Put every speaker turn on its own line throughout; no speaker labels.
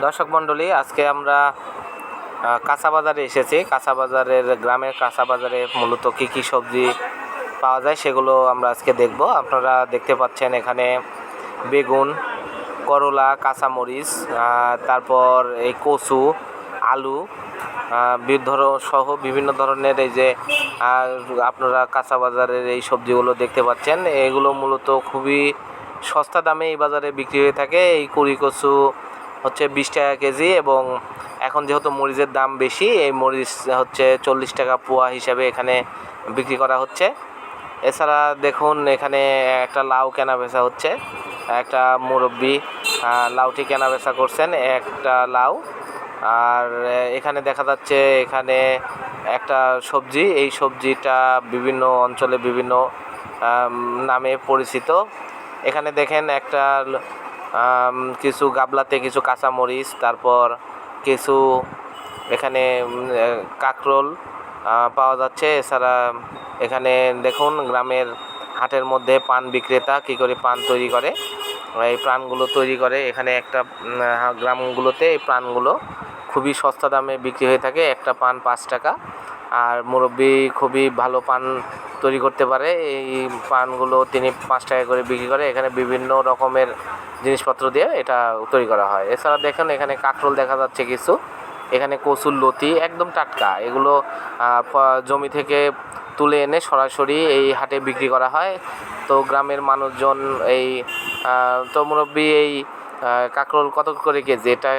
দর্শক মণ্ডলী, আজকে আমরা কাঁচা বাজারে এসেছি। কাঁচা বাজারের গ্রামের কাঁচা বাজারে মূলত কী কী সবজি পাওয়া যায় সেগুলো আমরা আজকে দেখব। আপনারা দেখতে পাচ্ছেন এখানে বেগুন, করলা, কাঁচামরিচ তারপর এই কচু, আলু ধরো সহ বিভিন্ন ধরনের এই যে আপনারা কাঁচা বাজারের এই সবজিগুলো দেখতে পাচ্ছেন। এগুলো মূলত খুবই সস্তা দামে এই বাজারে বিক্রি হয়ে থাকে। এই কুড়ি কচু হচ্ছে বিশ টাকা কেজি এবং এখন যেহেতু মরিচের দাম বেশি, এই মরিচ হচ্ছে চল্লিশ টাকা পোয়া হিসাবে এখানে বিক্রি করা হচ্ছে। এছাড়া দেখুন এখানে একটা লাউ কেনা বেচা হচ্ছে, একটা মুরব্বি লাউটি কেনা বেচা করছেন একটা লাউ। আর এখানে দেখা যাচ্ছে এখানে একটা সবজি, এই সবজিটা বিভিন্ন অঞ্চলে বিভিন্ন নামে পরিচিত। এখানে দেখেন একটা কিছু গাবলাতে কিছু কাঁচামরিচ, তারপর কিছু এখানে কাঁকরোল পাওয়া যাচ্ছে। এছাড়া এখানে দেখুন, গ্রামের হাটের মধ্যে পান বিক্রেতা কী করে পান তৈরি করে, এই প্রাণগুলো তৈরি করে। এখানে একটা গ্রামগুলোতে এই প্রাণগুলো খুবই সস্তা দামে বিক্রি হয়ে থাকে। একটা পান পাঁচ টাকা। আর মুরব্বি খুবই ভালো পান তৈরি করতে পারে। এই পানগুলো তিনি পাঁচ টাকা করে বিক্রি করে। এখানে বিভিন্ন রকমের জিনিসপত্র দিয়ে এটা তৈরি করা হয়। এছাড়া দেখেন, এখানে কাঁকরোল দেখা যাচ্ছে কিছু। এখানে কচুর লতি একদম টাটকা। এগুলো জমি থেকে তুলে এনে সরাসরি এই হাটে বিক্রি করা হয়। তো গ্রামের মানুষজন এই তো মুরব্বী এই কাঁকরোল কত করে কেজি? এটা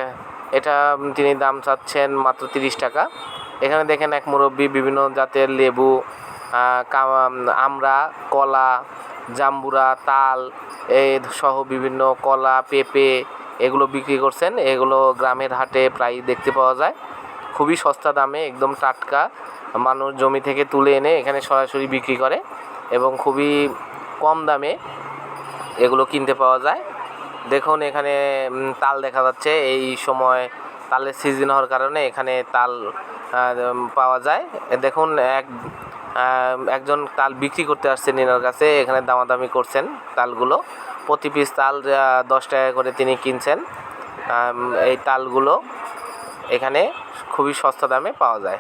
এটা তিনি দাম চাচ্ছেন মাত্র তিরিশ টাকা। এখানে দেখেন এক মুরব্বী বিভিন্ন জাতের লেবু আমরা কলা, জাম্বুরা, তাল এই সহ বিভিন্ন কলা, পেঁপে এগুলো বিক্রি করছেন। এগুলো গ্রামের হাটে প্রায় দেখতে পাওয়া যায়। খুবই সস্তা দামে, একদম টাটকা। মানুষ জমি থেকে তুলে এনে এখানে সরাসরি বিক্রি করে এবং খুবই কম দামে এগুলো কিনতে পাওয়া যায়। দেখুন এখানে তাল দেখা যাচ্ছে। এই সময় তালের সিজন হওয়ার কারণে এখানে তাল পাওয়া যায়। দেখুন, এক একজন তাল বিক্রি করতে আসছেন এনার কাছে, এখানে দামাদামি করছেন তালগুলো। প্রতি পিস তাল দশ টাকা করে তিনি কিনছেন। এই তালগুলো এখানে খুবই সস্তা দামে পাওয়া যায়।